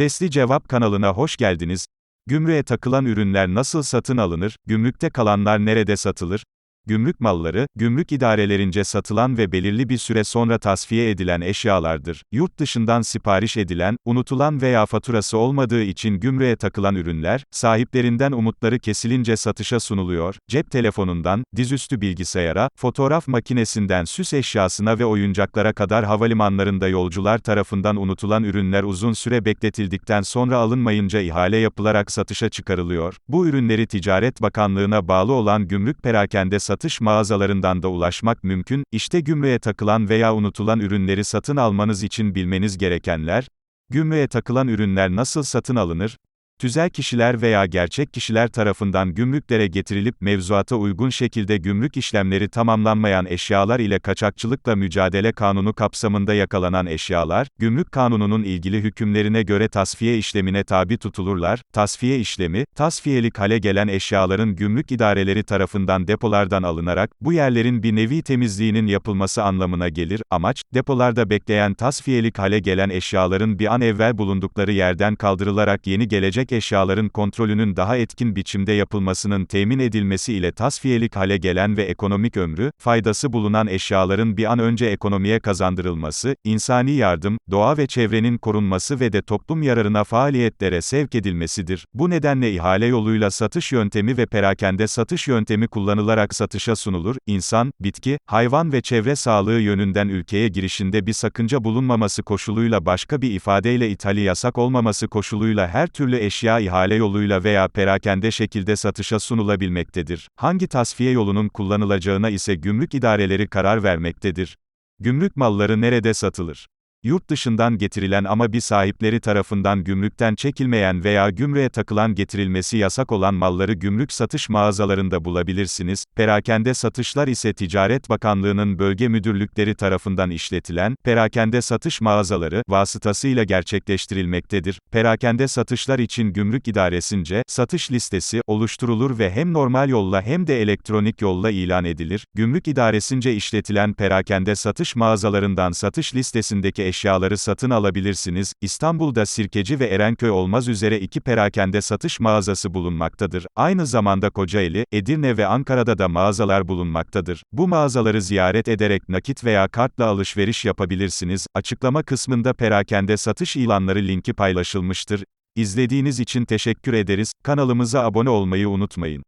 Sesli Cevap kanalına hoş geldiniz. Gümrüğe takılan ürünler nasıl satın alınır? Gümrükte kalanlar nerede satılır? Gümrük malları, gümrük idarelerince satılan ve belirli bir süre sonra tasfiye edilen eşyalardır. Yurt dışından sipariş edilen, unutulan veya faturası olmadığı için gümrüğe takılan ürünler, sahiplerinden umutları kesilince satışa sunuluyor. Cep telefonundan, dizüstü bilgisayara, fotoğraf makinesinden süs eşyasına ve oyuncaklara kadar havalimanlarında yolcular tarafından unutulan ürünler uzun süre bekletildikten sonra alınmayınca ihale yapılarak satışa çıkarılıyor. Bu ürünleri Ticaret Bakanlığı'na bağlı olan gümrük perakende satış mağazalarından da ulaşmak mümkün. İşte gümrüğe takılan veya unutulan ürünleri satın almanız için bilmeniz gerekenler. Gümrüğe takılan ürünler nasıl satın alınır? Tüzel kişiler veya gerçek kişiler tarafından gümrüklere getirilip mevzuata uygun şekilde gümrük işlemleri tamamlanmayan eşyalar ile kaçakçılıkla mücadele kanunu kapsamında yakalanan eşyalar, gümrük kanununun ilgili hükümlerine göre tasfiye işlemine tabi tutulurlar. Tasfiye işlemi, tasfiyelik hale gelen eşyaların gümrük idareleri tarafından depolardan alınarak, bu yerlerin bir nevi temizliğinin yapılması anlamına gelir. Amaç, depolarda bekleyen tasfiyelik hale gelen eşyaların bir an evvel bulundukları yerden kaldırılarak yeni gelecek eşyaların kontrolünün daha etkin biçimde yapılmasının temin edilmesi ile tasfiyelik hale gelen ve ekonomik ömrü, faydası bulunan eşyaların bir an önce ekonomiye kazandırılması, insani yardım, doğa ve çevrenin korunması ve de toplum yararına faaliyetlere sevk edilmesidir. Bu nedenle ihale yoluyla satış yöntemi ve perakende satış yöntemi kullanılarak satışa sunulur. İnsan, bitki, hayvan ve çevre sağlığı yönünden ülkeye girişinde bir sakınca bulunmaması koşuluyla başka bir ifadeyle ithali yasak olmaması koşuluyla her türlü eşya ihale yoluyla veya perakende şekilde satışa sunulabilmektedir. Hangi tasfiye yolunun kullanılacağına ise gümrük idareleri karar vermektedir. Gümrük malları nerede satılır? Yurt dışından getirilen ama bir sahipleri tarafından gümrükten çekilmeyen veya gümrüğe takılan getirilmesi yasak olan malları gümrük satış mağazalarında bulabilirsiniz. Perakende satışlar ise Ticaret Bakanlığı'nın bölge müdürlükleri tarafından işletilen, perakende satış mağazaları, vasıtasıyla gerçekleştirilmektedir. Perakende satışlar için gümrük idaresince, satış listesi, oluşturulur ve hem normal yolla hem de elektronik yolla ilan edilir. Gümrük idaresince işletilen perakende satış mağazalarından satış listesindeki eşyaları satın alabilirsiniz. İstanbul'da Sirkeci ve Erenköy olmaz üzere iki perakende satış mağazası bulunmaktadır. Aynı zamanda Kocaeli, Edirne ve Ankara'da da mağazalar bulunmaktadır. Bu mağazaları ziyaret ederek nakit veya kartla alışveriş yapabilirsiniz. Açıklama kısmında perakende satış ilanları linki paylaşılmıştır. İzlediğiniz için teşekkür ederiz. Kanalımıza abone olmayı unutmayın.